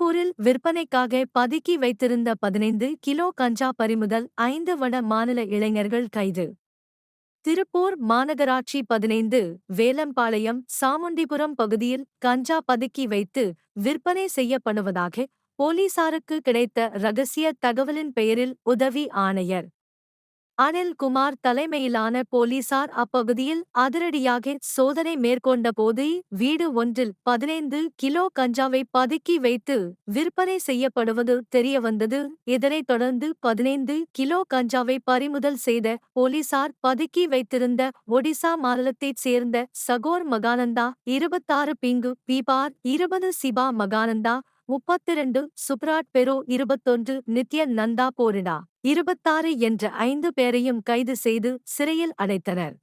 திருப்பூரில் விற்பனைக்காக பதுக்கி வைத்திருந்த பதினைந்து கிலோ கஞ்சா பறிமுதல் ஐந்து வட மாநில இளைஞர்கள் கைது. திருப்பூர் மாநகராட்சி பதினைந்து வேலம்பாளையம் சாமுண்டிபுரம் பகுதியில் கஞ்சா பதுக்கி வைத்து விற்பனை செய்யப்படுவதாக போலீசாருக்கு கிடைத்த ரகசிய தகவலின் பெயரில் உதவி ஆணையர். அனில் குமார் தலைமையிலான போலீசார் அப்பகுதியில் அதிரடியாக சோதனை மேற்கொண்டபோது வீடு ஒன்றில் பதினைந்து கிலோ கஞ்சாவை பதுக்கி வைத்து விற்பனை செய்யப்படுவது தெரியவந்தது. இதனைத் தொடர்ந்து பதினைந்து கிலோ கஞ்சாவை பறிமுதல் செய்த போலீசார் பதுக்கி வைத்திருந்த ஒடிசா மாநிலத்தைச் சேர்ந்த சகோர் மகானந்தா இருபத்தாறு பிங்கு பீபார் இருபது சிபா மகானந்தா முப்பத்திரண்டு சுப்ராட் பெரோ இருபத்தொன்று நித்ய நந்தா போரிடா. இருபத்தாறு என்ற ஐந்து பேரையும் கைது செய்து சிறையில் அடைத்தனர்.